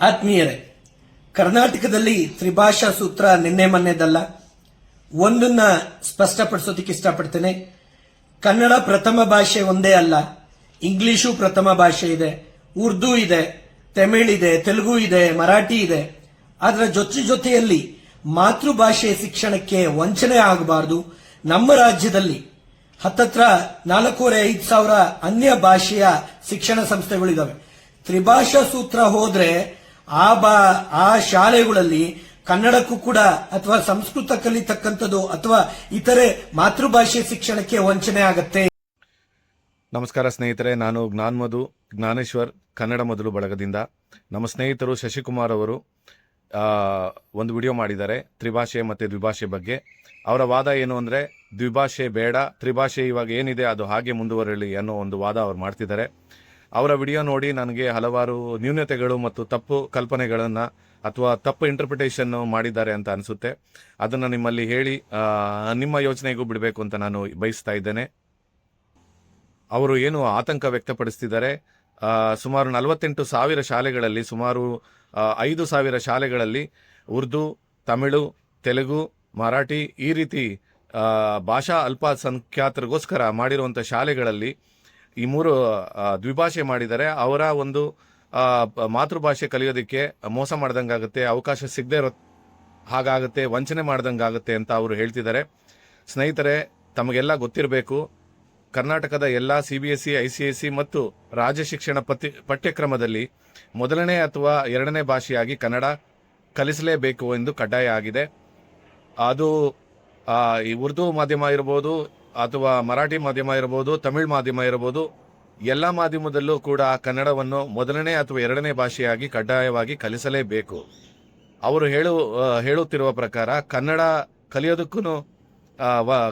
ಆತ್ಮೀಯರೇ, ಕರ್ನಾಟಕದಲ್ಲಿ ತ್ರಿಭಾಷಾ ಸೂತ್ರ ನಿನ್ನೆ ಮೊನ್ನೆದಲ್ಲ. ಒಂದನ್ನ ಸ್ಪಷ್ಟಪಡಿಸೋದಕ್ಕೆ ಇಷ್ಟಪಡ್ತೇನೆ. ಕನ್ನಡ ಪ್ರಥಮ ಭಾಷೆ ಒಂದೇ ಅಲ್ಲ ಇಂಗ್ಲಿಷು ಪ್ರಥಮ ಭಾಷೆ ಇದೆ, ಉರ್ದು ಇದೆ, ತಮಿಳ್ ಇದೆ, ತೆಲುಗು ಇದೆ, ಮರಾಠಿ ಇದೆ. ಅದರ ಜೊತೆ ಜೊತೆಯಲ್ಲಿ ಮಾತೃಭಾಷೆ ಶಿಕ್ಷಣಕ್ಕೆ ವಂಚನೆ ಆಗಬಾರದು. ನಮ್ಮ ರಾಜ್ಯದಲ್ಲಿ ಹತ್ತತ್ರ ನಾಲ್ಕೂವರೆ ಐದು ಸಾವಿರ ಅನ್ಯ ಭಾಷೆಯ ಶಿಕ್ಷಣ ಸಂಸ್ಥೆಗಳಿದ್ದಾವೆ ತ್ರಿಭಾಷಾ ಸೂತ್ರ ಹೋದ್ರೆ ಆ ಬಾ, ಆ ಶಾಲೆಗಳಲ್ಲಿ ಕನ್ನಡಕ್ಕೂ ಕೂಡ ಅಥವಾ ಸಂಸ್ಕೃತ ಕಲಿತಕ್ಕಂಥದ್ದು ಅಥವಾ ಇತರೆ ಮಾತೃಭಾಷೆ ಶಿಕ್ಷಣಕ್ಕೆ ವಂಚನೆ ಆಗತ್ತೆ. ನಮಸ್ಕಾರ ಸ್ನೇಹಿತರೆ, ನಾನು ಜ್ಞಾನ್ಮಧು ಜ್ಞಾನೇಶ್ವರ್, ಕನ್ನಡ ಮೊದಲು ಬಳಗದಿಂದ. ನಮ್ಮ ಸ್ನೇಹಿತರು ಶಶಿಕುಮಾರ್ ಅವರು ಒಂದು ವಿಡಿಯೋ ಮಾಡಿದ್ದಾರೆ, ತ್ರಿಭಾಷೆ ಮತ್ತು ದ್ವಿಭಾಷೆ ಬಗ್ಗೆ. ಅವರ ವಾದ ಏನು ಅಂದರೆ, ದ್ವಿಭಾಷೆ ಬೇಡ, ತ್ರಿಭಾಷೆ ಇವಾಗ ಏನಿದೆ, ಅದು ಹಾಗೆ ಮುಂದುವರಲಿ ಅನ್ನೋ ಒಂದು ವಾದ ಅವ್ರು ಮಾಡ್ತಿದ್ದಾರೆ. ಅವರ ವಿಡಿಯೋ ನೋಡಿ ನನಗೆ ಹಲವಾರು ನ್ಯೂನತೆಗಳು ಮತ್ತು ತಪ್ಪು ಕಲ್ಪನೆಗಳನ್ನು ಅಥವಾ ತಪ್ಪು ಇಂಟರ್ಪ್ರಿಟೇಷನ್ ಮಾಡಿದ್ದಾರೆ ಅಂತ ಅನಿಸುತ್ತೆ. ಅದನ್ನು ನಿಮ್ಮಲ್ಲಿ ಹೇಳಿ ನಿಮ್ಮ ಯೋಚನೆಗೂ ಬಿಡಬೇಕು ಅಂತ ನಾನು ಬಯಸ್ತಾ ಇದ್ದೇನೆ. ಅವರು ಏನು ಆತಂಕ ವ್ಯಕ್ತಪಡಿಸ್ತಿದ್ದಾರೆ? ಸುಮಾರು ನಲವತ್ತೆಂಟು ಸಾವಿರ ಶಾಲೆಗಳಲ್ಲಿ, ಸುಮಾರು ಐದು ಸಾವಿರ ಶಾಲೆಗಳಲ್ಲಿ ಉರ್ದು, ತಮಿಳು, ತೆಲುಗು, ಮರಾಠಿ ಈ ರೀತಿ ಭಾಷಾ ಅಲ್ಪಸಂಖ್ಯಾತರಿಗೋಸ್ಕರ ಮಾಡಿರುವಂಥ ಶಾಲೆಗಳಲ್ಲಿ ಈ ಮೂರು ದ್ವಿಭಾಷೆ ಮಾಡಿದರೆ ಅವರ ಒಂದು ಮಾತೃಭಾಷೆ ಕಲಿಯೋದಕ್ಕೆ ಮೋಸ ಮಾಡ್ದಂಗಾಗುತ್ತೆ, ಅವಕಾಶ ಸಿಗದೆ ಇರೋ ಹಾಗಾಗುತ್ತೆ, ವಂಚನೆ ಮಾಡ್ದಂಗಾಗುತ್ತೆ ಅಂತ ಅವರು ಹೇಳ್ತಿದ್ದಾರೆ. ಸ್ನೇಹಿತರೆ, ತಮಗೆಲ್ಲ ಗೊತ್ತಿರಬೇಕು, ಕರ್ನಾಟಕದ ಎಲ್ಲ C B S C I C S C ಮತ್ತು ರಾಜ್ಯ ಶಿಕ್ಷಣ ಪತಿ ಪಠ್ಯಕ್ರಮದಲ್ಲಿ ಮೊದಲನೇ ಅಥವಾ ಎರಡನೇ ಭಾಷೆಯಾಗಿ ಕನ್ನಡ ಕಲಿಸಲೇಬೇಕು ಎಂದು ಕಡ್ಡಾಯ ಆಗಿದೆ. ಅದು ಈ ಉರ್ದು ಮಾಧ್ಯಮ ಇರ್ಬೋದು ಅಥವಾ ಮರಾಠಿ ಮಾಧ್ಯಮ ಇರಬಹುದು, ತಮಿಳ್ ಮಾಧ್ಯಮ ಇರಬಹುದು, ಎಲ್ಲ ಮಾಧ್ಯಮದಲ್ಲೂ ಕೂಡ ಕನ್ನಡವನ್ನು ಮೊದಲನೇ ಅಥವಾ ಎರಡನೇ ಭಾಷೆಯಾಗಿ ಕಡ್ಡಾಯವಾಗಿ ಕಲಿಸಲೇಬೇಕು. ಅವರು ಹೇಳು ಹೇಳುತ್ತಿರುವ ಪ್ರಕಾರ ಕನ್ನಡ ಕಲಿಯೋದಕ್ಕೂ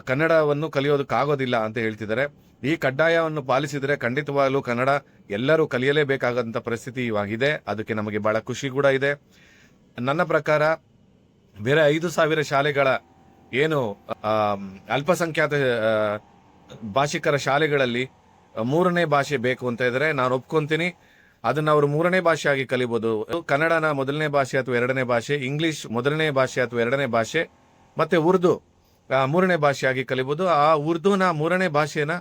ಕನ್ನಡವನ್ನು ಕಲಿಯೋದಕ್ಕಾಗೋದಿಲ್ಲ ಅಂತ ಹೇಳ್ತಿದ್ದಾರೆ. ಈ ಕಡ್ಡಾಯವನ್ನು ಪಾಲಿಸಿದರೆ ಖಂಡಿತವಾಗಲೂ ಕನ್ನಡ ಎಲ್ಲರೂ ಕಲಿಯಲೇಬೇಕಾದಂಥ ಪರಿಸ್ಥಿತಿ ಇವಾಗಿದೆ ಅದಕ್ಕೆ ನಮಗೆ ಬಹಳ ಖುಷಿ ಕೂಡ ಇದೆ. ನನ್ನ ಪ್ರಕಾರ, ಬೇರೆ ಐದು ಸಾವಿರ ಶಾಲೆಗಳ ಏನು ಅಲ್ಪಸಂಖ್ಯಾತ ಭಾಷಿಕರ ಶಾಲೆಗಳಲ್ಲಿ ಮೂರನೇ ಭಾಷೆ ಬೇಕು ಅಂತ ಇದ್ರೆ ನಾನು ಒಪ್ಕೊಂತೀನಿ. ಅದನ್ನ ಅವರು ಮೂರನೇ ಭಾಷೆಯಾಗಿ ಕಲಿಬಹುದು ಕನ್ನಡನ ಮೊದಲನೇ ಭಾಷೆ ಅಥವಾ ಎರಡನೇ ಭಾಷೆ, ಇಂಗ್ಲಿಷ್ ಮೊದಲನೇ ಭಾಷೆ ಅಥವಾ ಎರಡನೇ ಭಾಷೆ, ಮತ್ತೆ ಉರ್ದು ಮೂರನೇ ಭಾಷೆಯಾಗಿ ಕಲಿಬಹುದು ಆ ಉರ್ದುನ ಮೂರನೇ ಭಾಷೆನ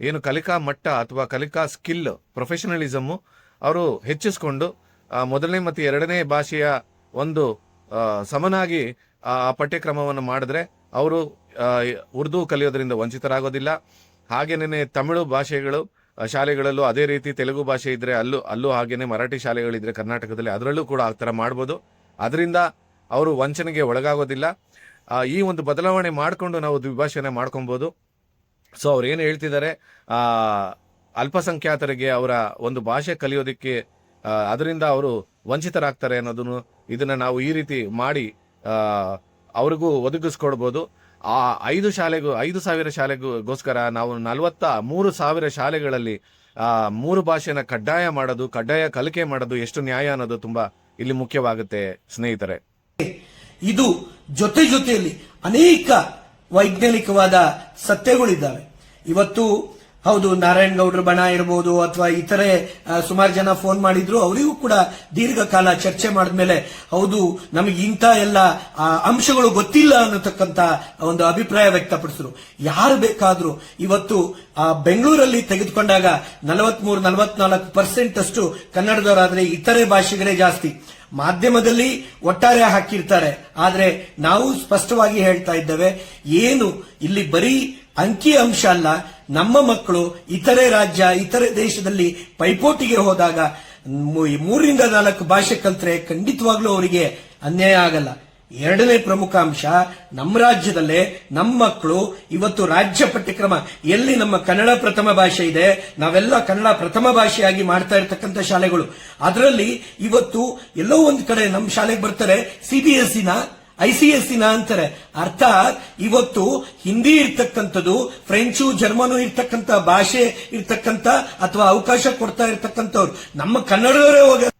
ಏನು ಕಲಿಕಾ ಮಟ್ಟ ಅಥವಾ ಕಲಿಕಾ ಸ್ಕಿಲ್ ಪ್ರೊಫೆಷನಲಿಸಮು ಅವರು ಹೆಚ್ಚಿಸಿಕೊಂಡು ಮೊದಲನೇ ಮತ್ತು ಎರಡನೇ ಭಾಷೆಯ ಒಂದು ಸಮನಾಗಿ ಆ ಪಠ್ಯಕ್ರಮವನ್ನು ಮಾಡಿದ್ರೆ ಅವರು ಉರ್ದು ಕಲಿಯೋದ್ರಿಂದ ವಂಚಿತರಾಗೋದಿಲ್ಲ. ಹಾಗೇನೆ ತಮಿಳು ಭಾಷೆಗಳು ಶಾಲೆಗಳಲ್ಲೂ ಅದೇ ರೀತಿ ತೆಲುಗು ಭಾಷೆ ಇದ್ರೆ ಅಲ್ಲೂ ಅಲ್ಲೂ ಹಾಗೇನೆ ಮರಾಠಿ ಶಾಲೆಗಳಿದ್ದರೆ ಕರ್ನಾಟಕದಲ್ಲಿ ಅದರಲ್ಲೂ ಕೂಡ ಆ ಥರ ಮಾಡ್ಬೋದು. ಅದರಿಂದ ಅವರು ವಂಚನೆಗೆ ಒಳಗಾಗೋದಿಲ್ಲ. ಈ ಒಂದು ಬದಲಾವಣೆ ಮಾಡಿಕೊಂಡು ನಾವು ದ್ವಿಭಾಷೆನ ಮಾಡ್ಕೊಬೋದು. ಸೊ ಅವ್ರು ಏನು ಹೇಳ್ತಿದ್ದಾರೆ ಅಲ್ಪಸಂಖ್ಯಾತರಿಗೆ ಅವರ ಒಂದು ಭಾಷೆ ಕಲಿಯೋದಕ್ಕೆ ಅದರಿಂದ ಅವರು ವಂಚಿತರಾಗ್ತಾರೆ ಅನ್ನೋದನ್ನು ಇದನ್ನು ನಾವು ಈ ರೀತಿ ಮಾಡಿ ಅವ್ರಿಗೂ ಒದಗಿಸ್ಕೊಡ್ಬೋದು. ಆ ಐದು ಶಾಲೆಗೂ ಐದು ಸಾವಿರ ಶಾಲೆಗೋಸ್ಕರ ನಾವು ನಲವತ್ತ ಮೂರು ಸಾವಿರ ಶಾಲೆಗಳಲ್ಲಿ ಆ, ಮೂರು ಭಾಷೆನ ಕಡ್ಡಾಯ ಮಾಡೋದು ಕಡ್ಡಾಯ ಕಲಿಕೆ ಮಾಡೋದು ಎಷ್ಟು ನ್ಯಾಯ ಅನ್ನೋದು ತುಂಬಾ ಇಲ್ಲಿ ಮುಖ್ಯವಾಗುತ್ತೆ ಸ್ನೇಹಿತರೆ. ಇದು ಜೊತೆ ಜೊತೆಯಲ್ಲಿ ಅನೇಕ ವೈಜ್ಞಾನಿಕವಾದ ಸತ್ಯಗಳಿದ್ದಾವೆ. ಇವತ್ತು ಹೌದು, ನಾರಾಯಣ್ ಗೌಡ್ರ ಬಣ ಇರಬಹುದು ಅಥವಾ ಇತರೆ ಸುಮಾರು ಜನ ಫೋನ್ ಮಾಡಿದ್ರು, ಅವರಿಗೂ ಕೂಡ ದೀರ್ಘಕಾಲ ಚರ್ಚೆ ಮಾಡಿದ್ಮೇಲೆ, ಹೌದು, ನಮಗೆ ಇಂಥ ಎಲ್ಲ ಅಂಶಗಳು ಗೊತ್ತಿಲ್ಲ ಅನ್ನತಕ್ಕಂತ ಒಂದು ಅಭಿಪ್ರಾಯ ವ್ಯಕ್ತಪಡಿಸಿದ್ರು. ಯಾರು ಬೇಕಾದ್ರೂ, ಇವತ್ತು ಬೆಂಗಳೂರಲ್ಲಿ ತೆಗೆದುಕೊಂಡಾಗ ನಲವತ್ಮೂರು, ನಲವತ್ನಾಲ್ಕು ಪರ್ಸೆಂಟ್ ಅಷ್ಟು ಕನ್ನಡದವರಾದ್ರೆ ಇತರೆ ಭಾಷೆಗಳೇ ಜಾಸ್ತಿ. ಮಾಧ್ಯಮದಲ್ಲಿ ಒಟ್ಟಾರೆ ಹಾಕಿರ್ತಾರೆ. ಆದ್ರೆ, ನಾವು ಸ್ಪಷ್ಟವಾಗಿ ಹೇಳ್ತಾ ಇದ್ದೇವೆ, ಏನು, ಇಲ್ಲಿ ಬರೀ ಅಂಕಿ ಅಂಶ ಅಲ್ಲ, ನಮ್ಮ ಮಕ್ಕಳು ಇತರೆ ರಾಜ್ಯ, ಇತರೆ ದೇಶದಲ್ಲಿ ಪೈಪೋಟಿಗೆ ಹೋದಾಗ ಮೂರಿಂದ ನಾಲ್ಕು ಭಾಷೆ ಕಲ್ತ್ರೆ ಖಂಡಿತವಾಗ್ಲೂ ಅವರಿಗೆ ಅನ್ಯಾಯ ಆಗಲ್ಲ. ಎರಡನೇ ಪ್ರಮುಖ ಅಂಶ, ನಮ್ಮ ರಾಜ್ಯದಲ್ಲೇ ನಮ್ಮ ಮಕ್ಕಳು ಇವತ್ತು ರಾಜ್ಯ ಪಠ್ಯಕ್ರಮ, ಎಲ್ಲಿ ನಮ್ಮ ಕನ್ನಡ ಪ್ರಥಮ ಭಾಷೆ ಇದೆ, ನಾವೆಲ್ಲ ಕನ್ನಡ ಪ್ರಥಮ ಭಾಷೆಯಾಗಿ ಮಾಡ್ತಾ ಇರತಕ್ಕಂಥ ಶಾಲೆಗಳು. ಅದರಲ್ಲಿ ಇವತ್ತು ಎಲ್ಲೋ ಒಂದು ಕಡೆ ನಮ್ಮ ಶಾಲೆಗೆ ಬರ್ತಾರೆ ಸಿಬಿಎಸ್ಇನ ಐ ಸಿ ಎಸ್ ಸಿನ ಅಂತಾರೆ. ಅರ್ಥಾತ್ ಇವತ್ತು ಹಿಂದಿ ಇರ್ತಕ್ಕಂಥದ್ದು, ಫ್ರೆಂಚು, ಜರ್ಮನು ಇರ್ತಕ್ಕಂಥ ಭಾಷೆ ಇರ್ತಕ್ಕಂಥ ಅಥವಾ ಅವಕಾಶ ಕೊಡ್ತಾ ಇರ್ತಕ್ಕಂಥವ್ರು. ನಮ್ಮ ಕನ್ನಡದವರೇ ಹೋಗ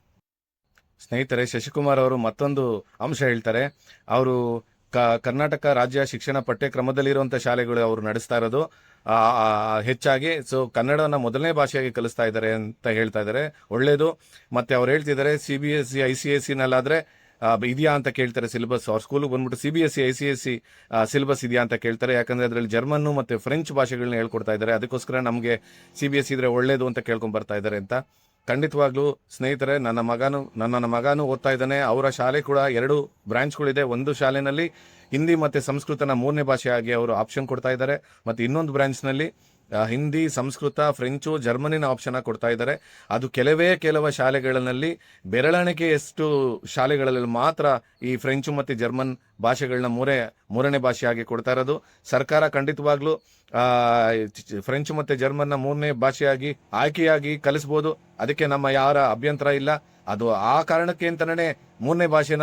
ಸ್ನೇಹಿತರೆ, ಶಶಿಕುಮಾರ್ ಅವರು ಮತ್ತೊಂದು ಅಂಶ ಹೇಳ್ತಾರೆ. ಅವರು ಕರ್ನಾಟಕ ರಾಜ್ಯ ಶಿಕ್ಷಣ ಪಠ್ಯಕ್ರಮದಲ್ಲಿರುವಂತಹ ಶಾಲೆಗಳು ಅವರು ನಡೆಸ್ತಾ ಇರೋದು. ಹೆಚ್ಚಾಗಿ, ಸೊ ಕನ್ನಡನ ಮೊದಲನೇ ಭಾಷೆಯಾಗಿ ಕಲಿಸ್ತಾ ಇದ್ದಾರೆ ಅಂತ ಹೇಳ್ತಾ ಇದ್ದಾರೆ. ಒಳ್ಳೇದು. ಮತ್ತೆ ಅವ್ರು ಹೇಳ್ತಿದ್ದಾರೆ, C B S C I C S ಸಿನಲ್ಲಾದ್ರೆ ಇದೆಯಾ ಅಂತ ಕೇಳ್ತಾರೆ ಸಿಲೆಬಸ್. ಅವ್ರ ಸ್ಕೂಲ್ಗೆ ಬಂದ್ಬಿಟ್ಟು C B S C I C S C syllabus ಇದೆಯಾ ಅಂತ ಕೇಳ್ತಾರೆ. ಯಾಕಂದ್ರೆ ಅದರಲ್ಲಿ ಜರ್ಮನ್ನು ಮತ್ತೆ ಫ್ರೆಂಚ್ ಭಾಷೆಗಳನ್ನ ಹೇಳ್ಕೊಡ್ತಾ ಇದ್ದಾರೆ. ಅದಕ್ಕೋಸ್ಕರ ನಮಗೆ ಸಿ ಬಿ ಎಸ್ ಇದ್ರೆ ಒಳ್ಳೇದು ಅಂತ ಕೇಳ್ಕೊಂಡು ಬರ್ತಾ ಇದ್ದಾರೆ ಅಂತ. ಖಂಡಿತವಾಗ್ಲೂ ಸ್ನೇಹಿತರೆ, ನನ್ನ ಮಗನು ನನ್ನ ಮಗನೂ ಓದ್ತಾ ಇದ್ದಾನೆ. ಅವರ ಶಾಲೆ ಕೂಡ ಎರಡು ಬ್ರಾಂಚ್ಗಳಿದೆ. ಒಂದು ಶಾಲೆನಲ್ಲಿ ಹಿಂದಿ ಮತ್ತೆ ಸಂಸ್ಕೃತನ ಮೂರನೇ ಭಾಷೆಯಾಗಿ ಅವರು ಆಪ್ಷನ್ ಕೊಡ್ತಾ ಇದ್ದಾರೆ. ಮತ್ತೆ ಇನ್ನೊಂದು ಬ್ರಾಂಚ್ನಲ್ಲಿ ಹಿಂದಿ, ಸಂಸ್ಕೃತ, ಫ್ರೆಂಚು, ಜರ್ಮನಿನ ಆಪ್ಷನ್ ಕೊಡ್ತಾ ಇದ್ದಾರೆ. ಅದು ಕೆಲವೇ ಕೆಲವ ಶಾಲೆಗಳಲ್ಲಿ ಬೆರಳೆಣಿಕೆಯಷ್ಟು ಶಾಲೆಗಳಲ್ಲಿ ಮಾತ್ರ ಈ ಫ್ರೆಂಚು ಮತ್ತು ಜರ್ಮನ್ ಭಾಷೆಗಳನ್ನ ಮೂರೇ, ಮೂರನೇ ಭಾಷೆಯಾಗಿ ಕೊಡ್ತಾ ಇರೋದು. ಸರ್ಕಾರ ಖಂಡಿತವಾಗ್ಲೂ ಫ್ರೆಂಚ್ ಮತ್ತೆ ಜರ್ಮನ್ನ ಮೂರನೇ ಭಾಷೆಯಾಗಿ ಆಯ್ಕೆಯಾಗಿ ಕಲಿಸ್ಬೋದು. ಅದಕ್ಕೆ ನಮ್ಮ ಯಾರ ಅಭ್ಯಂತರ ಇಲ್ಲ. ಅದು ಆ ಕಾರಣಕ್ಕೆ ಅಂತಾನೆ ಮೂರನೇ ಭಾಷೆನ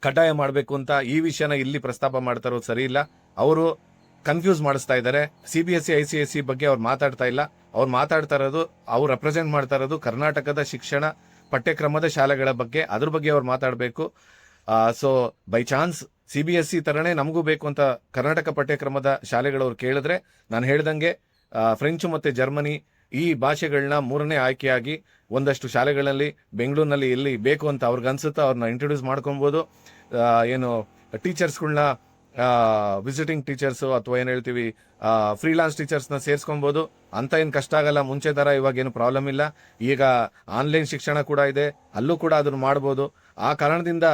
ಕಡ್ಡಾಯ ಮಾಡಬೇಕು ಅಂತ ಈ ವಿಷಯನ ಇಲ್ಲಿ ಪ್ರಸ್ತಾಪ ಮಾಡ್ತಾ ಇರೋದು ಸರಿ ಇಲ್ಲ. ಅವರು ಕನ್ಫ್ಯೂಸ್ ಮಾಡಿಸ್ತಾ ಇದ್ದಾರೆ. C B S C I C S C ಬಗ್ಗೆ ಅವ್ರು ಮಾತಾಡ್ತಾ ಇಲ್ಲ. ಅವ್ರು ಮಾತಾಡ್ತಾ ಇರೋದು, ಅವ್ರು ರೆಪ್ರೆಸೆಂಟ್ ಮಾಡ್ತಾ ಇರೋದು ಕರ್ನಾಟಕದ ಶಿಕ್ಷಣ ಪಠ್ಯಕ್ರಮದ ಶಾಲೆಗಳ ಬಗ್ಗೆ. ಅದ್ರ ಬಗ್ಗೆ ಅವ್ರು ಮಾತಾಡಬೇಕು. So by chance C B S C ತರನೇ ನಮಗೂ ಬೇಕು ಅಂತ ಕರ್ನಾಟಕ ಪಠ್ಯಕ್ರಮದ ಶಾಲೆಗಳವ್ರು ಕೇಳಿದ್ರೆ ನಾನು ಹೇಳ್ದಂಗೆ ಫ್ರೆಂಚ್ ಮತ್ತು ಜರ್ಮನಿ ಈ ಭಾಷೆಗಳನ್ನ ಮೂರನೇ ಆಯ್ಕೆಯಾಗಿ ಒಂದಷ್ಟು ಶಾಲೆಗಳಲ್ಲಿ ಬೆಂಗಳೂರಿನಲ್ಲಿ ಇಲ್ಲಿ ಬೇಕು ಅಂತ ಅವ್ರಿಗೆ ಅನ್ಸುತ್ತೆ ಅವ್ರನ್ನ ಇಂಟ್ರೊಡ್ಯೂಸ್ ಮಾಡ್ಕೊಬೋದು ಏನು ಟೀಚರ್ಸ್ಗಳನ್ನ ವಿಸಿಟಿಂಗ್ ಟೀಚರ್ಸ್ ಅಥವಾ ಏನು ಹೇಳ್ತೀವಿ ಫ್ರೀಲಾನ್ಸ್ ಟೀಚರ್ಸ್ನ ಸೇರಿಸ್ಕೊಬೋದು. ಅಂತ ಏನು ಕಷ್ಟ ಆಗಲ್ಲ, ಮುಂಚೆ ಥರ ಇವಾಗ ಏನು ಪ್ರಾಬ್ಲಮ್ ಇಲ್ಲ. ಈಗ ಆನ್ಲೈನ್ ಶಿಕ್ಷಣ ಕೂಡ ಇದೆ, ಅಲ್ಲೂ ಕೂಡ ಅದನ್ನು ಮಾಡ್ಬೋದು. ಆ ಕಾರಣದಿಂದ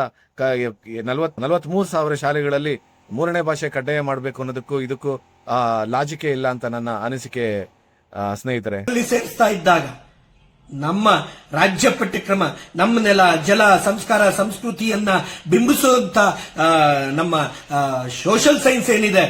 ನಲ್ವತ್ ಮೂರು ಸಾವಿರ ಶಾಲೆಗಳಲ್ಲಿ ಮೂರನೇ ಭಾಷೆ ಕಡ್ಡಾಯ ಮಾಡಬೇಕು ಅನ್ನೋದಕ್ಕೂ ಇದಕ್ಕೂ ಲಾಜಿಕೆ ಇಲ್ಲ ಅಂತ ನನ್ನ ಅನಿಸಿಕೆ ಸ್ನೇಹಿತರೆ. ಸೇರಿಸ್ತಾ ಇದ್ದಾಗ ನಮ್ಮ ರಾಜ್ಯ ಪಠ್ಯಕ್ರಮ, ನಮ್ಮ ನೆಲ, ಜಲ, ಸಂಸ್ಕಾರ, ಸಂಸ್ಕೃತಿಯನ್ನ ಬಿಂಬಿಸುವಂತ ನಮ್ಮ ಸೋಷಲ್ ಸೈನ್ಸ್ ಏನಿದೆ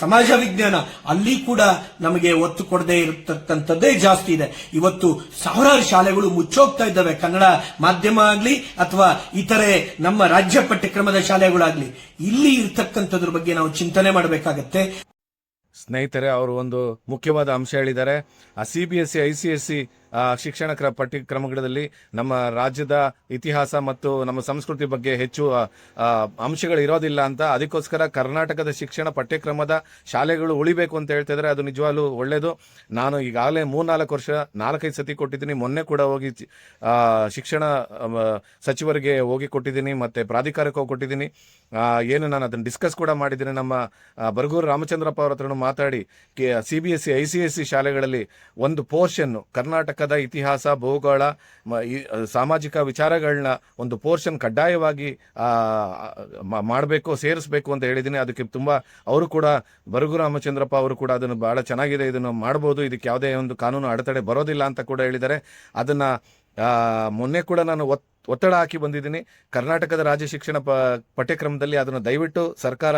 ಸಮಾಜ ವಿಜ್ಞಾನ, ಅಲ್ಲಿ ಕೂಡ ನಮಗೆ ಒತ್ತು ಕೊಡದೆ ಇರತಕ್ಕಂಥದ್ದೇ ಜಾಸ್ತಿ ಇದೆ. ಇವತ್ತು ಸಾವಿರಾರು ಶಾಲೆಗಳು ಮುಚ್ಚೋಗ್ತಾ ಇದ್ದಾವೆ. ಕನ್ನಡ ಮಾಧ್ಯಮ ಆಗ್ಲಿ ಅಥವಾ ಇತರೆ ನಮ್ಮ ರಾಜ್ಯ ಪಠ್ಯಕ್ರಮದ ಶಾಲೆಗಳಾಗ್ಲಿ. ಇಲ್ಲಿ ಇರ್ತಕ್ಕಂಥದ್ರ ಬಗ್ಗೆ ನಾವು ಚಿಂತನೆ ಮಾಡಬೇಕಾಗತ್ತೆ. ಸ್ನೇಹಿತರೆ, ಅವರು ಒಂದು ಮುಖ್ಯವಾದ ಅಂಶ ಹೇಳಿದ್ದಾರೆ. ಆ C B S C I C S C ಶಿಕ್ಷಣ ಕ್ರ, ಪಠ್ಯಕ್ರಮಗಳಲ್ಲಿ ನಮ್ಮ ರಾಜ್ಯದ ಇತಿಹಾಸ ಮತ್ತು ನಮ್ಮ ಸಂಸ್ಕೃತಿ ಬಗ್ಗೆ ಹೆಚ್ಚು ಅಂಶಗಳು ಇರೋದಿಲ್ಲ ಅಂತ ಅದಕ್ಕೋಸ್ಕರ ಕರ್ನಾಟಕದ ಶಿಕ್ಷಣ ಪಠ್ಯಕ್ರಮದ ಶಾಲೆಗಳು ಉಳಿಬೇಕು ಅಂತ ಹೇಳ್ತಿದ್ರೆ ಅದು ನಿಜವಾಗ್ಲೂ ಒಳ್ಳೇದು. ನಾನು ಈಗಾಗಲೇ ಮೂರ್ನಾಲ್ಕು ವರ್ಷ, ನಾಲ್ಕೈದು ಸತಿ ಕೊಟ್ಟಿದ್ದೀನಿ. ಮೊನ್ನೆ ಕೂಡ ಹೋಗಿ ಶಿಕ್ಷಣ ಸಚಿವರಿಗೆ ಹೋಗಿ ಕೊಟ್ಟಿದ್ದೀನಿ ಮತ್ತೆ ಪ್ರಾಧಿಕಾರಕ್ಕೆ ಹೋಗಿ ಕೊಟ್ಟಿದ್ದೀನಿ ಏನು ನಾನು ಅದನ್ನು ಡಿಸ್ಕಸ್ ಕೂಡ ಮಾಡಿದ್ದೀನಿ. ನಮ್ಮ ಬರಗೂರು ರಾಮಚಂದ್ರಪ್ಪ ಅವರ ಹತ್ರನೂ ಮಾತಾಡಿ C B S C, I C S C ಶಾಲೆಗಳಲ್ಲಿ ಒಂದು ಪೋರ್ಷನ್ ಕರ್ನಾಟಕದ ಇತಿಹಾಸ, ಭೂಗೋಳ ಸಾಮಾಜಿಕ ವಿಚಾರಗಳನ್ನ ಒಂದು ಪೋರ್ಷನ್ ಕಡ್ಡಾಯವಾಗಿ ಮಾಡಬೇಕು, ಸೇರಿಸಬೇಕು ಅಂತ ಹೇಳಿದ್ದೀನಿ. ಅದಕ್ಕೆ ತುಂಬ ಅವರು ಕೂಡ, ಬರಗು ರಾಮಚಂದ್ರಪ್ಪ ಅವರು ಕೂಡ ಅದನ್ನು ಬಹಳ ಚೆನ್ನಾಗಿದೆ, ಇದನ್ನು ಮಾಡ್ಬೋದು. ಇದಕ್ಕೆ ಯಾವುದೇ ಒಂದು ಕಾನೂನು ಅಡೆತಡೆ ಬರೋದಿಲ್ಲ ಅಂತ ಕೂಡ ಹೇಳಿದ್ದಾರೆ. ಅದನ್ನ ಮೊನ್ನೆ ಕೂಡ ನಾನು ಒತ್- ಒತ್ತಡ ಹಾಕಿ ಬಂದಿದ್ದೀನಿ. ಕರ್ನಾಟಕದ ರಾಜ್ಯ ಶಿಕ್ಷಣ ಪ, ಪಠ್ಯಕ್ರಮದಲ್ಲಿ ಅದನ್ನು ದಯವಿಟ್ಟು ಸರ್ಕಾರ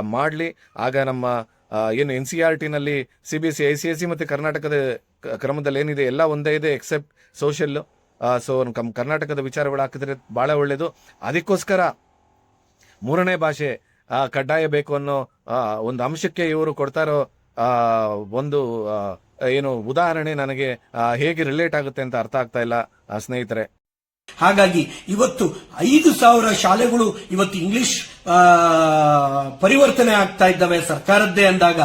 ಮಾಡಲಿ. ಆಗ ನಮ್ಮ ಏನು N C R ಟಿನಲ್ಲಿ C B S C, I C S C ಮತ್ತು ಕರ್ನಾಟಕದ ಕ್ರಮದಲ್ಲಿ ಏನಿದೆ, ಎಲ್ಲ ಒಂದೇ ಇದೆ ಎಕ್ಸೆಪ್ಟ್ ಸೋಷಿಯಲ್ ಸೊ ಕಮ್, ಕರ್ನಾಟಕದ ವಿಚಾರಗಳು ಹಾಕಿದ್ರೆ ಭಾಳ ಒಳ್ಳೆಯದು ಅದಕ್ಕೋಸ್ಕರ ಮೂರನೇ ಭಾಷೆ ಕಡ್ಡಾಯ ಬೇಕು ಅನ್ನೋ ಒಂದು ಅಂಶಕ್ಕೆ ಇವರು ಕೊಡ್ತಾರೋ ಒಂದು ಏನು ಉದಾಹರಣೆ ನನಗೆ ಹೇಗೆ ರಿಲೇಟ್ ಆಗುತ್ತೆ ಅಂತ ಅರ್ಥ ಆಗ್ತಾ ಇಲ್ಲ ಸ್ನೇಹಿತರೆ. ಹಾಗಾಗಿ ಇವತ್ತು ಐದು ಸಾವಿರ ಶಾಲೆಗಳು ಇವತ್ತು ಇಂಗ್ಲಿಷ್ ಪರಿವರ್ತನೆ ಆಗ್ತಾ ಇದ್ದಾವೆ ಸರ್ಕಾರದ್ದೇ ಅಂದಾಗ.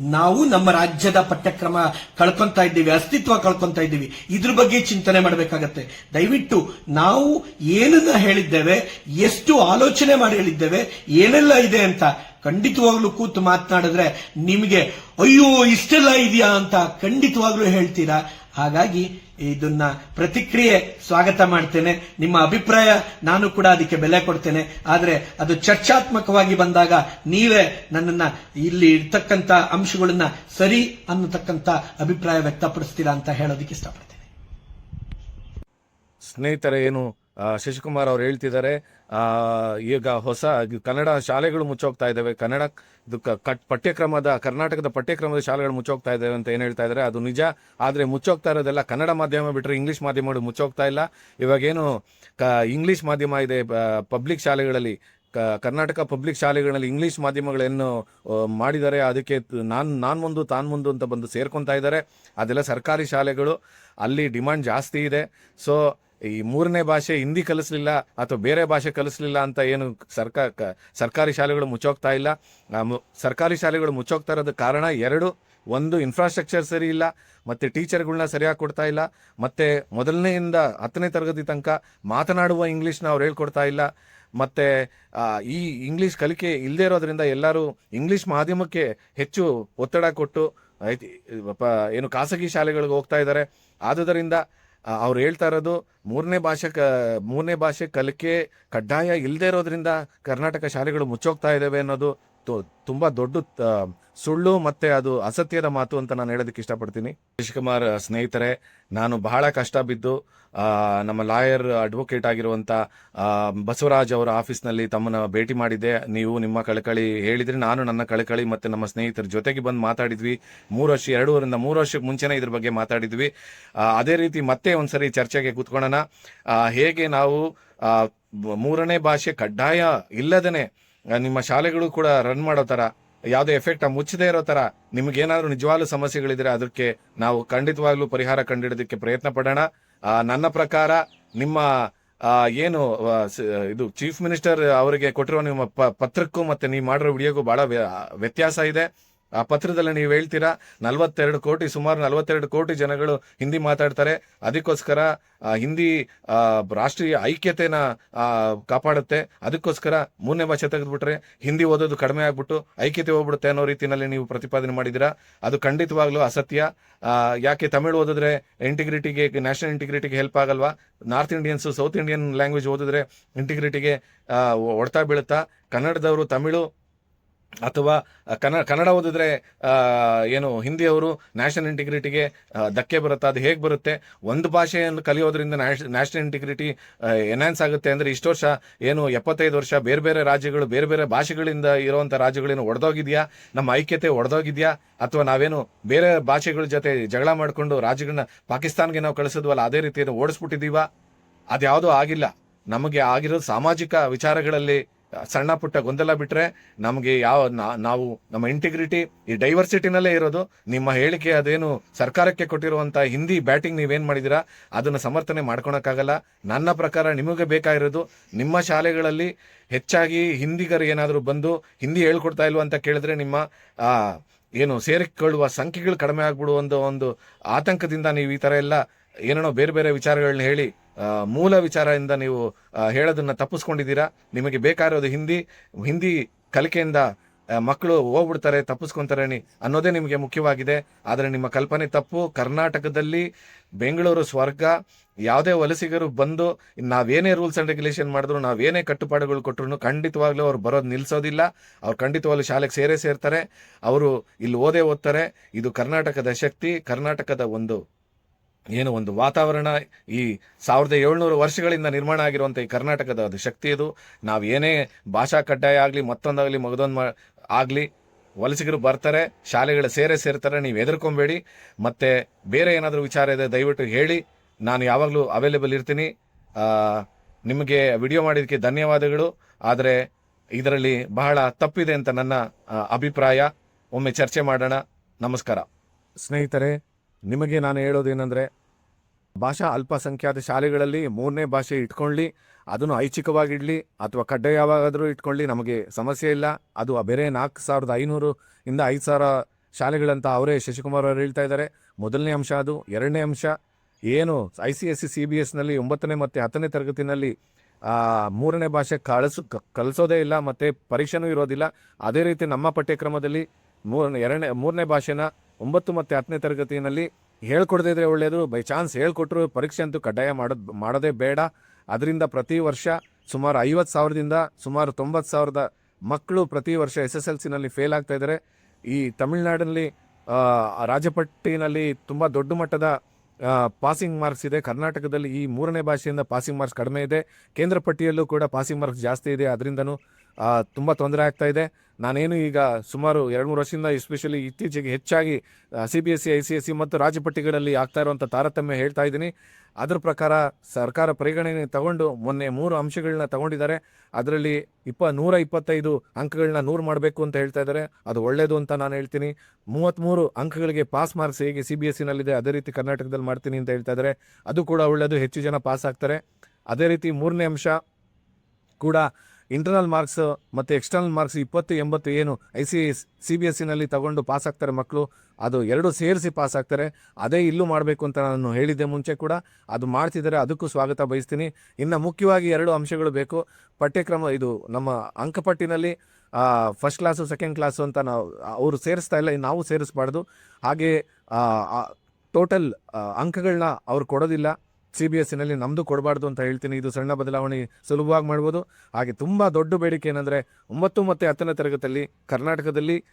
ನಾವು ನಮ್ಮ ರಾಜ್ಯದ ಪಠ್ಯಕ್ರಮ ಕಳ್ಕೊಂತಾ ಇದ್ದೀವಿ, ಅಸ್ತಿತ್ವ ಕಳ್ಕೊಂತಾ ಇದ್ದೀವಿ. ಇದ್ರ ಬಗ್ಗೆ ಚಿಂತನೆ ಮಾಡಬೇಕಾಗತ್ತೆ. ದಯವಿಟ್ಟು ನಾವು ಏನನ್ನ ಹೇಳಿದ್ದೇವೆ, ಎಷ್ಟು ಆಲೋಚನೆ ಮಾಡಿ ಹೇಳಿದ್ದೇವೆ, ಏನೆಲ್ಲ ಇದೆ ಅಂತ ಖಂಡಿತವಾಗ್ಲೂ ಕೂತು ಮಾತನಾಡಿದ್ರೆ ನಿಮಗೆ, ಅಯ್ಯೋ, ಇಷ್ಟೆಲ್ಲ ಇದೆಯಾ ಅಂತ ಖಂಡಿತವಾಗ್ಲೂ ಹೇಳ್ತೀರಾ? ಹಾಗಾಗಿ ಇದನ್ನ ಪ್ರತಿಕ್ರಿಯೆ ಸ್ವಾಗತ ಮಾಡ್ತೇನೆ. ನಿಮ್ಮ ಅಭಿಪ್ರಾಯ ನಾನು ಕೂಡ ಅದಕ್ಕೆ ಬೆಲೆ ಕೊಡ್ತೇನೆ. ಆದರೆ ಅದು ಚರ್ಚಾತ್ಮಕವಾಗಿ ಬಂದಾಗ ನೀವೇ ನನ್ನನ್ನ ಇಲ್ಲಿ ಇರ್ತಕ್ಕಂಥ ಅಂಶಗಳನ್ನ ಸರಿ ಅನ್ನತಕ್ಕಂಥ ಅಭಿಪ್ರಾಯ ವ್ಯಕ್ತಪಡಿಸ್ತೀರಾ ಅಂತ ಹೇಳೋದಕ್ಕೆ ಇಷ್ಟಪಡ್ತೇನೆ. ಸ್ನೇಹಿತರೆ, ಏನು ಶಶಿಕುಮಾರ್ ಅವರು ಹೇಳ್ತಿದ್ದಾರೆ ಈಗ ಹೊಸ ಕನ್ನಡ ಶಾಲೆಗಳು ಮುಚ್ಚೋಗ್ತಾ ಇದ್ದಾವೆ. ಕನ್ನಡ ಕಟ್ ಪಠ್ಯಕ್ರಮದ, ಕರ್ನಾಟಕದ ಪಠ್ಯಕ್ರಮದ ಶಾಲೆಗಳು ಮುಚ್ಚೋಗ್ತಾ ಇದ್ದಾವೆ ಅಂತ ಏನು ಹೇಳ್ತಾ ಇದ್ದಾರೆ? ಅದು ನಿಜ. ಆದರೆ ಮುಚ್ಚೋಗ್ತಾ ಇರೋದೆಲ್ಲ ಕನ್ನಡ ಮಾಧ್ಯಮ ಬಿಟ್ಟರೆ ಇಂಗ್ಲಿಷ್ ಮಾಧ್ಯಮಗಳು ಮುಚ್ಚೋಗ್ತಾ ಇಲ್ಲ. ಇವಾಗೇನು ಕ, ಇಂಗ್ಲಿಷ್ ಮಾಧ್ಯಮ ಇದೆ. ಪಬ್ಲಿಕ್ ಶಾಲೆಗಳಲ್ಲಿ, ಕ- ಕರ್ನಾಟಕ ಪಬ್ಲಿಕ್ ಶಾಲೆಗಳಲ್ಲಿ ಇಂಗ್ಲಿಷ್ ಮಾಧ್ಯಮಗಳೇನು ಮಾಡಿದ್ದಾರೆ? ಅದಕ್ಕೆ ನಾನು ನಾನು ಮುಂದು, ತಾನು ಮುಂದು ಅಂತ ಬಂದು ಸೇರ್ಕೊತಾ ಇದ್ದಾರೆ. ಅದೆಲ್ಲ ಸರ್ಕಾರಿ ಶಾಲೆಗಳು. ಅಲ್ಲಿ ಡಿಮಾಂಡ್ ಜಾಸ್ತಿ ಇದೆ. ಸೊ ಈ ಮೂರನೇ ಭಾಷೆ ಹಿಂದಿ ಕಲಿಸ್ಲಿಲ್ಲ ಅಥವಾ ಬೇರೆ ಭಾಷೆ ಕಲಿಸ್ಲಿಲ್ಲ ಅಂತ ಏನು ಸರ್ಕಾರ ಸರ್ಕಾರಿ ಶಾಲೆಗಳು ಮುಚ್ಚೋಗ್ತಾ ಇಲ್ಲ. ಸರ್ಕಾರಿ ಶಾಲೆಗಳು ಮುಚ್ಚೋಗ್ತಾ ಇರೋದು ಕಾರಣ ಎರಡು, ಒಂದು ಇನ್ಫ್ರಾಸ್ಟ್ರಕ್ಚರ್ ಸರಿ ಇಲ್ಲ, ಮತ್ತೆ ಟೀಚರ್ಗಳನ್ನ ಸರಿಯಾಗಿ ಕೊಡ್ತಾ ಇಲ್ಲ, ಮತ್ತೆ ಮೊದಲನೆಯಿಂದ ಹತ್ತನೇ ತರಗತಿ ತನಕ ಮಾತನಾಡುವ ಇಂಗ್ಲೀಷ್ನ ಅವ್ರು ಹೇಳ್ಕೊಡ್ತಾ ಇಲ್ಲ, ಮತ್ತೆ ಈ ಇಂಗ್ಲಿಷ್ ಕಲಿಕೆ ಇಲ್ಲದೆ ಇರೋದ್ರಿಂದ ಎಲ್ಲರೂ ಇಂಗ್ಲಿಷ್ ಮಾಧ್ಯಮಕ್ಕೆ ಹೆಚ್ಚು ಒತ್ತಡ ಕೊಟ್ಟು ಏನು ಖಾಸಗಿ ಶಾಲೆಗಳಿಗೆ ಹೋಗ್ತಾ ಇದ್ದಾರೆ. ಆದುದರಿಂದ ಅವ್ರು ಹೇಳ್ತಾ ಇರೋದು ಮೂರನೇ ಭಾಷೆ ಕ, ಮೂರನೇ ಭಾಷೆ ಕಲಿಕೆ ಕಡ್ಡಾಯ ಇಲ್ಲದೆ ಇರೋದ್ರಿಂದ ಕರ್ನಾಟಕ ಶಾಲೆಗಳು ಮುಚ್ಚೋಗ್ತಾ ಇದ್ದಾವೆ ಅನ್ನೋದು ತುಂಬಾ ದೊಡ್ಡ ಸುಳ್ಳು ಮತ್ತೆ ಅದು ಅಸತ್ಯದ ಮಾತು ಅಂತ ನಾನು ಹೇಳೋದಕ್ಕೆ ಇಷ್ಟಪಡ್ತೀನಿ. ಶಿವಕುಮಾರ್ ಸ್ನೇಹಿತರೆ ನಾನು ಬಹಳ ಕಷ್ಟ ಬಿದ್ದು ನಮ್ಮ ಲಾಯರ್ ಅಡ್ವೊಕೇಟ್ ಆಗಿರುವಂತ ಬಸವರಾಜ್ ಅವರ ಆಫೀಸ್ನಲ್ಲಿ ತಮ್ಮನ್ನ ಭೇಟಿ ಮಾಡಿದ್ದೆ. ನೀವು ನಿಮ್ಮ ಕಳಕಳಿ ಹೇಳಿದ್ರೆ ನಾನು ನನ್ನ ಕಳಕಳಿ ಮತ್ತೆ ನಮ್ಮ ಸ್ನೇಹಿತರ ಜೊತೆಗೆ ಬಂದು ಮಾತಾಡಿದ್ವಿ. ಮೂರು ವರ್ಷ ಎರಡೂವರಿಂದ ಮೂರು ವರ್ಷಕ್ಕೆ ಮುಂಚೆನೇ ಇದ್ರ ಬಗ್ಗೆ ಮಾತಾಡಿದ್ವಿ. ಅದೇ ರೀತಿ ಮತ್ತೆ ಒಂದ್ಸರಿ ಚರ್ಚೆಗೆ ಕೂತ್ಕೊಳ್ಳೋಣ. ಹೇಗೆ ನಾವು ಮೂರನೇ ಭಾಷೆ ಕಡ್ಡಾಯ ಇಲ್ಲದೇನೆ ಆ, ನಿಮ್ಮ ಶಾಲೆಗಳು ಕೂಡ ರನ್ ಮಾಡೋ ಥರ ಯಾವುದೇ ಎಫೆಕ್ಟ್ ಮುಚ್ಚದೇ ಇರೋ ಥರ ನಿಮ್ಗೇನಾದ್ರೂ ನಿಜವಾಗ್ಲೂ ಸಮಸ್ಯೆಗಳಿದ್ರೆ ಅದಕ್ಕೆ ನಾವು ಖಂಡಿತವಾಗ್ಲೂ ಪರಿಹಾರ ಕಂಡಿಡೋದಕ್ಕೆ ಪ್ರಯತ್ನ ಪಡೋಣ. ನನ್ನ ಪ್ರಕಾರ ನಿಮ್ಮ ಏನು ಇದು ಚೀಫ್ ಮಿನಿಸ್ಟರ್ ಅವರಿಗೆ ಕೊಟ್ಟಿರೋ ನಿಮ್ಮ ಪತ್ರಕ್ಕೂ ಮತ್ತೆ ನೀವು ಮಾಡಿರೋ ವಿಡಿಯೋಗೂ ಬಹಳ ವ್ಯ- ವ್ಯತ್ಯಾಸ ಇದೆ. ಆ ಪತ್ರದಲ್ಲಿ ನೀವು ಹೇಳ್ತೀರಾ, ನಲವತ್ತೆರಡು ಕೋಟಿ, ಸುಮಾರು ನಲವತ್ತೆರಡು ಕೋಟಿ ಜನಗಳು ಹಿಂದಿ ಮಾತಾಡ್ತಾರೆ, ಅದಕ್ಕೋಸ್ಕರ ಹಿಂದಿ ರಾಷ್ಟ್ರೀಯ ಐಕ್ಯತೆನ ಕಾಪಾಡುತ್ತೆ, ಅದಕ್ಕೋಸ್ಕರ ಮೂರನೇ ಭಾಷೆ ತೆಗೆದ್ಬಿಟ್ರೆ ಹಿಂದಿ ಓದೋದು ಕಡಿಮೆ ಆಗ್ಬಿಟ್ಟು, ಐಕ್ಯತೆ ಹೋಗ್ಬಿಡುತ್ತೆ ಅನ್ನೋ ರೀತಿಯಲ್ಲಿ ನೀವು ಪ್ರತಿಪಾದನೆ ಮಾಡಿದಿರಾ ಅದು ಖಂಡಿತವಾಗ್ಲೂ ಅಸತ್ಯ. ಯಾಕೆ ತಮಿಳು ಓದಿದ್ರೆ ಇಂಟಿಗ್ರಿಟಿಗೆ, ನ್ಯಾಷನಲ್ ಇಂಟಿಗ್ರಿಟಿಗೆ ಹೆಲ್ಪ್ ಆಗಲ್ವಾ? North Indians, south Indian language ಓದಿದ್ರೆ ಇಂಟಿಗ್ರಿಟಿಗೆ ಹೊಡ್ತಾ ಬೀಳುತ್ತಾ? ಕನ್ನಡದವರು ತಮಿಳು ಅಥವಾ ಕನ್ನಡ ಕನ್ನಡ ಓದಿದ್ರೆ ಏನು ಹಿಂದಿಯವರು ನ್ಯಾಷನಲ್ ಇಂಟಿಗ್ರಿಟಿಗೆ ಧಕ್ಕೆ ಬರುತ್ತೆ, ಅದು ಹೇಗೆ ಬರುತ್ತೆ? ಒಂದು ಭಾಷೆಯನ್ನು ಕಲಿಯೋದ್ರಿಂದ ನ್ಯಾಷನಲ್ ಇಂಟಿಗ್ರಿಟಿ ಎನ್ಹಾನ್ಸ್ ಆಗುತ್ತೆ ಅಂದರೆ ಇಷ್ಟು ವರ್ಷ ಏನು, ಎಪ್ಪತ್ತೈದು ವರ್ಷ ಬೇರೆ ಬೇರೆ ರಾಜ್ಯಗಳು, ಬೇರೆ ಬೇರೆ ಭಾಷೆಗಳಿಂದ ಇರುವಂತ ರಾಜ್ಯಗಳೇನು ಒಡೆದೋಗಿದೆಯಾ? ನಮ್ಮ ಐಕ್ಯತೆ ಒಡೆದೋಗಿದೆಯಾ? ಅಥವಾ ನಾವೇನು ಬೇರೆ ಭಾಷೆಗಳ ಜೊತೆ ಜಗಳ ಮಾಡಿಕೊಂಡು ರಾಜ್ಯಗಳನ್ನ ಪಾಕಿಸ್ತಾನ್ಗೆ ನಾವು ಕಳಿಸಿದ್ವಲ್ಲ, ಅದೇ ರೀತಿಯನ್ನು ಓಡಿಸ್ಬಿಟ್ಟಿದ್ದೀವ? ಅದ್ಯಾವುದೂ ಆಗಿಲ್ಲ. ನಮಗೆ ಆಗಿರೋದು ಸಾಮಾಜಿಕ ವಿಚಾರಗಳಲ್ಲಿ ಸಣ್ಣ ಪುಟ್ಟ ಗೊಂದಲ ಬಿಟ್ರೆ ನಮಗೆ ಯಾವ ನಾವು ನಮ್ಮ ಇಂಟಿಗ್ರಿಟಿ ಈ ಡೈವರ್ಸಿಟಿನಲ್ಲೇ ಇರೋದು. ನಿಮ್ಮ ಹೇಳಿಕೆ ಅದೇನು ಸರ್ಕಾರಕ್ಕೆ ಕೊಟ್ಟಿರುವಂಥ ಹಿಂದಿ ಬ್ಯಾಟಿಂಗ್ ನೀವೇನು ಮಾಡಿದ್ದೀರಾ ಅದನ್ನ ಸಮರ್ಥನೆ ಮಾಡ್ಕೊಳಕ್ಕಾಗಲ್ಲ. ನನ್ನ ಪ್ರಕಾರ ನಿಮಗೆ ಬೇಕಾಗಿರೋದು ನಿಮ್ಮ ಶಾಲೆಗಳಲ್ಲಿ ಹೆಚ್ಚಾಗಿ ಹಿಂದಿಗರು ಏನಾದರೂ ಬಂದು ಹಿಂದಿ ಹೇಳ್ಕೊಡ್ತಾ ಇಲ್ವಾ ಅಂತ ಕೇಳಿದ್ರೆ ನಿಮ್ಮ ಏನು ಸೇರಿಕೊಳ್ಳುವ ಸಂಖ್ಯೆಗಳು ಕಡಿಮೆ ಆಗ್ಬಿಡುವ ಒಂದು ಒಂದು ಆತಂಕದಿಂದ ನೀವು ಈ ತರ ಎಲ್ಲ ಏನೇನೋ ಬೇರೆ ಬೇರೆ ವಿಚಾರಗಳನ್ನ ಹೇಳಿ ಮೂಲ ವಿಚಾರದಿಂದ ನೀವು ಹೇಳೋದನ್ನ ತಪ್ಪಿಸ್ಕೊಂಡಿದ್ದೀರಾ? ನಿಮಗೆ ಬೇಕಾಗಿರೋದು ಹಿಂದಿ ಹಿಂದಿ ಕಲಿಕೆಯಿಂದ ಮಕ್ಕಳು ಹೋಗ್ಬಿಡ್ತಾರೆ, ತಪ್ಪಿಸ್ಕೊಂತಾರೆ ಅನ್ನೋದೇ ನಿಮಗೆ ಮುಖ್ಯವಾಗಿದೆ. ಆದರೆ ನಿಮ್ಮ ಕಲ್ಪನೆ ತಪ್ಪು. ಕರ್ನಾಟಕದಲ್ಲಿ ಬೆಂಗಳೂರು ಸ್ವರ್ಗ, ಯಾವುದೇ ವಲಸಿಗರು ಬಂದು ನಾವೇನೇ ರೂಲ್ಸ್ ಆ್ಯಂಡ್ ರೆಗ್ಯುಲೇಷನ್ ಮಾಡಿದ್ರು, ನಾವೇನೇ ಕಟ್ಟುಪಾಡುಗಳು ಕೊಟ್ಟರು ಖಂಡಿತವಾಗ್ಲೂ ಅವ್ರು ಬರೋದು ನಿಲ್ಲಿಸೋದಿಲ್ಲ ಅವ್ರು ಖಂಡಿತವಾಗ್ಲೂ ಶಾಲೆಗೆ ಸೇರೇ ಸೇರ್ತಾರೆ. ಅವರು ಇಲ್ಲಿ ಓದೇ ಓದ್ತಾರೆ. ಇದು ಕರ್ನಾಟಕದ ಶಕ್ತಿ, ಕರ್ನಾಟಕದ ಒಂದು ಏನು ಒಂದು ವಾತಾವರಣ ಈ ಸಾವಿರದ ಏಳ್ನೂರು ವರ್ಷಗಳಿಂದ ನಿರ್ಮಾಣ ಆಗಿರುವಂತ ಈ ಕರ್ನಾಟಕದ ಅದು ಶಕ್ತಿ ಇದು. ನಾವು ಏನೇ ಭಾಷಾ ಕಡ್ಡಾಯ ಆಗಲಿ, ಮತ್ತೊಂದಾಗಲಿ ಮಗದೊಂದು ಆಗಲಿ, ವಲಸಿಗರು ಬರ್ತಾರೆ, ಶಾಲೆಗಳು ಸೇರೇ ಸೇರ್ತಾರೆ, ನೀವು ಹೆದರ್ಕೊಂಬೇಡಿ. ಮತ್ತೆ ಬೇರೆ ಏನಾದರೂ ವಿಚಾರ ಇದೆ, ದಯವಿಟ್ಟು ಹೇಳಿ. ನಾನು ಯಾವಾಗಲೂ ಅವೈಲೇಬಲ್ ಇರ್ತೀನಿ. ನಿಮಗೆ ವಿಡಿಯೋ ಮಾಡಿದ್ದಕ್ಕೆ ಧನ್ಯವಾದಗಳು. ಆದರೆ ಇದರಲ್ಲಿ ಬಹಳ ತಪ್ಪಿದೆ ಅಂತ ನನ್ನ ಅಭಿಪ್ರಾಯ. ಒಮ್ಮೆ ಚರ್ಚೆ ಮಾಡೋಣ. ನಮಸ್ಕಾರ. ಸ್ನೇಹಿತರೆ ನಿಮಗೆ ನಾನು ಹೇಳೋದೇನೆಂದರೆ, ಭಾಷಾ ಅಲ್ಪಸಂಖ್ಯಾತ ಶಾಲೆಗಳಲ್ಲಿ ಮೂರನೇ ಭಾಷೆ ಇಟ್ಕೊಳ್ಳಿ, ಅದನ್ನು ಐಚ್ಛಿಕವಾಗಿಡಲಿ ಅಥವಾ ಕಡ್ಡಾಯವಾಗಾದರೂ ಇಟ್ಕೊಳ್ಳಿ, ನಮಗೆ ಸಮಸ್ಯೆ ಇಲ್ಲ. ಅದು ಬೇರೆ ನಾಲ್ಕು ಸಾವಿರದ ಐನೂರು ಇಂದ ಐದು ಸಾವಿರ ಶಾಲೆಗಳಂತ ಅವರೇ ಶಶಿಕುಮಾರ್ ಅವರು ಹೇಳ್ತಾ ಇದ್ದಾರೆ. ಮೊದಲನೇ ಅಂಶ ಅದು. ಎರಡನೇ ಅಂಶ, ಏನು I C S C C B ಎಸ್ನಲ್ಲಿ ಒಂಬತ್ತನೇ ಮತ್ತು ಹತ್ತನೇ ತರಗತಿನಲ್ಲಿ ಮೂರನೇ ಭಾಷೆ ಕಳಿಸು ಕಲಿಸೋದೇ ಇಲ್ಲ, ಮತ್ತು ಪರೀಕ್ಷೆನೂ ಇರೋದಿಲ್ಲ. ಅದೇ ರೀತಿ ನಮ್ಮ ಪಠ್ಯಕ್ರಮದಲ್ಲಿ ಮೂರನೇ, ಎರಡನೇ, ಮೂರನೇ ಭಾಷೆನ ಒಂಬತ್ತು ಮತ್ತು ಹತ್ತನೇ ತರಗತಿಯಲ್ಲಿ ಹೇಳ್ಕೊಡದೇ ಇದ್ರೆ ಒಳ್ಳೆಯದು ಬೈ ಚಾನ್ಸ್ ಹೇಳ್ಕೊಟ್ರು ಪರೀಕ್ಷೆ ಅಂತೂ ಕಡ್ಡಾಯ ಮಾಡೋದು ಮಾಡೋದೇ ಬೇಡ. ಅದರಿಂದ ಪ್ರತಿ ವರ್ಷ ಸುಮಾರು ಐವತ್ತು ಸಾವಿರದಿಂದ ಸುಮಾರು ತೊಂಬತ್ತು ಸಾವಿರದ ಮಕ್ಕಳು ಪ್ರತಿ ವರ್ಷ ಎಸ್ ಎಸ್ ಎಲ್ ಸಿನಲ್ಲಿ ಫೇಲ್ ಆಗ್ತಾ ಇದ್ದಾರೆ. ಈ ತಮಿಳುನಾಡಿನಲ್ಲಿ ರಾಜಪಟ್ಟಿನಲ್ಲಿ ತುಂಬ ದೊಡ್ಡ ಮಟ್ಟದ ಪಾಸಿಂಗ್ ಮಾರ್ಕ್ಸ್ ಇದೆ. ಕರ್ನಾಟಕದಲ್ಲಿ ಈ ಮೂರನೇ ಭಾಷೆಯಿಂದ ಪಾಸಿಂಗ್ ಮಾರ್ಕ್ಸ್ ಕಡಿಮೆ ಇದೆ. ಕೇಂದ್ರ ಪಟ್ಟಿಯಲ್ಲೂ ಕೂಡ ಪಾಸಿಂಗ್ ಮಾರ್ಕ್ಸ್ ಜಾಸ್ತಿ ಇದೆ. ಅದರಿಂದನೂ ತುಂಬ ತೊಂದರೆ ಆಗ್ತಾ ಇದೆ. ನಾನೇನು ಈಗ ಸುಮಾರು ಎರಡು ಮೂರು ವರ್ಷದಿಂದ ಎಸ್ಪೆಷಲಿ ಇತ್ತೀಚೆಗೆ ಹೆಚ್ಚಾಗಿ C B S C I C S C ಮತ್ತು ರಾಜ್ಯಪಟ್ಟಿಗಳಲ್ಲಿ ಆಗ್ತಾ ಇರುವಂಥ ತಾರತಮ್ಯ ಹೇಳ್ತಾ ಇದ್ದೀನಿ. ಅದರ ಪ್ರಕಾರ ಸರ್ಕಾರ ಪರಿಗಣನೆ ತಗೊಂಡು ಮೊನ್ನೆ ಮೂರು ಅಂಶಗಳನ್ನ ತಗೊಂಡಿದ್ದಾರೆ. ಅದರಲ್ಲಿ ಇಪ್ಪ, ನೂರ ಇಪ್ಪತ್ತೈದು ಅಂಕಗಳನ್ನ ನೂರು ಮಾಡಬೇಕು ಅಂತ ಹೇಳ್ತಾ ಇದ್ದಾರೆ. ಅದು ಒಳ್ಳೆಯದು ಅಂತ ನಾನು ಹೇಳ್ತೀನಿ. ಮೂವತ್ತ್ಮೂರು ಅಂಕಗಳಿಗೆ ಪಾಸ್ ಮಾರ್ಕ್ಸ್ ಹೇಗೆ ಸಿ ಬಿ ಎಸ್ ಸಿನಲ್ಲಿದೆ ಅದೇ ರೀತಿ ಕರ್ನಾಟಕದಲ್ಲಿ ಮಾಡ್ತೀನಿ ಅಂತ ಹೇಳ್ತಾ ಇದ್ದಾರೆ. ಅದು ಕೂಡ ಒಳ್ಳೆಯದು ಹೆಚ್ಚು ಜನ ಪಾಸ್ ಆಗ್ತಾರೆ. ಅದೇ ರೀತಿ ಮೂರನೇ ಅಂಶ ಕೂಡ ಇಂಟರ್ನಲ್ ಮಾರ್ಕ್ಸ್ ಮತ್ತು ಎಕ್ಸ್ಟರ್ನಲ್ ಮಾರ್ಕ್ಸ್ ಇಪ್ಪತ್ತು, ಎಂಬತ್ತು ಏನು I C C B S ಸಿನಲ್ಲಿ ತಗೊಂಡು ಪಾಸ್ ಆಗ್ತಾರೆ ಮಕ್ಕಳು ಅದು ಎರಡು ಸೇರಿಸಿ ಪಾಸ್ ಆಗ್ತಾರೆ. ಅದೇ ಇಲ್ಲೂ ಮಾಡಬೇಕು ಅಂತ ನಾನು ಹೇಳಿದ್ದೆ ಮುಂಚೆ ಕೂಡ. ಅದು ಮಾಡ್ತಿದ್ದಾರೆ, ಅದಕ್ಕೂ ಸ್ವಾಗತ ಬಯಸ್ತೀನಿ. ಇನ್ನು ಮುಖ್ಯವಾಗಿ ಎರಡು ಅಂಶಗಳು ಬೇಕು. ಪಠ್ಯಕ್ರಮ, ಇದು ನಮ್ಮ ಅಂಕಪಟ್ಟಿನಲ್ಲಿ ಫಸ್ಟ್ ಕ್ಲಾಸು ಸೆಕೆಂಡ್ ಕ್ಲಾಸು ಅಂತ ನಾವು, ಅವರು ಸೇರಿಸ್ತಾ ಇಲ್ಲ ನಾವು ಸೇರಿಸ್ಬಾರ್ದು. ಹಾಗೆ ಟೋಟಲ್ ಅಂಕಗಳನ್ನ ಅವ್ರು ಕೊಡೋದಿಲ್ಲ. ಸಿ ಬಿ ಎಸ್ ಸಿನಲ್ಲಿ ನಮ್ಮದು ಕೊಡಬಾರ್ದು ಅಂತ ಹೇಳ್ತೀನಿ. ಇದು ಸಣ್ಣ ಬದಲಾವಣೆ ಸುಲಭವಾಗಿ ಮಾಡ್ಬೋದು. ಹಾಗೆ ತುಂಬ ದೊಡ್ಡ ಬೇಡಿಕೆ ಏನಂದರೆ ಒಂಬತ್ತು ಮತ್ತು ಹತ್ತನೇ ತರಗತಿಯಲ್ಲಿ ಕರ್ನಾಟಕದಲ್ಲಿ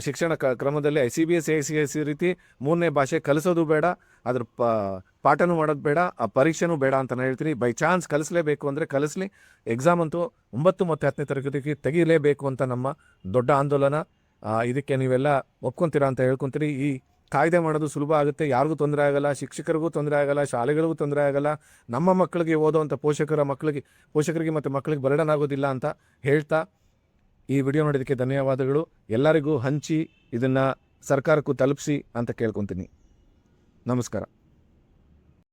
ಶಿಕ್ಷಣ ಕ್ರಮದಲ್ಲಿ I C B S I C S C ರೀತಿ ಮೂರನೇ ಭಾಷೆ ಕಲಿಸೋದು ಬೇಡ. ಅದ್ರ ಪ, ಪಾಠನೂ ಮಾಡೋದು ಬೇಡ, ಆ, ಪರೀಕ್ಷೆನೂ ಬೇಡ ಅಂತ ನಾನು ಹೇಳ್ತೀನಿ. ಬೈ ಚಾನ್ಸ್ ಕಲಿಸಲೇಬೇಕು ಅಂದರೆ ಕಲಿಸಲಿ. ಎಕ್ಸಾಮ್ ಅಂತೂ ಒಂಬತ್ತು ಮತ್ತು ಹತ್ತನೇ ತರಗತಿಗೆ ತೆಗಿಲೇಬೇಕು ಅಂತ ನಮ್ಮ ದೊಡ್ಡ ಆಂದೋಲನ. ಇದಕ್ಕೆ ನೀವೆಲ್ಲ ಒಪ್ಕೊಂತೀರಾ ಅಂತ ಹೇಳ್ಕೊತೀರಿ. ಈ ಕಾಯ್ದೆ ಮಾಡೋದು ಸುಲಭ ಆಗುತ್ತೆ. ಯಾರಿಗೂ ತೊಂದರೆ ಆಗಲ್ಲ, ಶಿಕ್ಷಕರಿಗೂ ತೊಂದರೆ ಆಗಲ್ಲ, ಶಾಲೆಗಳಿಗೂ ತೊಂದರೆ ಆಗಲ್ಲ. ನಮ್ಮ ಮಕ್ಕಳಿಗೆ ಓದೋವಂಥ ಪೋಷಕರ ಮಕ್ಕಳಿಗೆ, ಪೋಷಕರಿಗೆ ಮತ್ತು ಮಕ್ಕಳಿಗೆ ಬರ್ಡನ್ ಆಗೋದಿಲ್ಲ ಅಂತ ಹೇಳ್ತಾ ಈ ವಿಡಿಯೋ ನೋಡೋದಕ್ಕೆ ಧನ್ಯವಾದಗಳು. ಎಲ್ಲರಿಗೂ ಹಂಚಿ ಇದನ್ನು ಸರ್ಕಾರಕ್ಕೂ ತಲುಪಿಸಿ ಅಂತ ಕೇಳ್ಕೊತೀನಿ. ನಮಸ್ಕಾರ.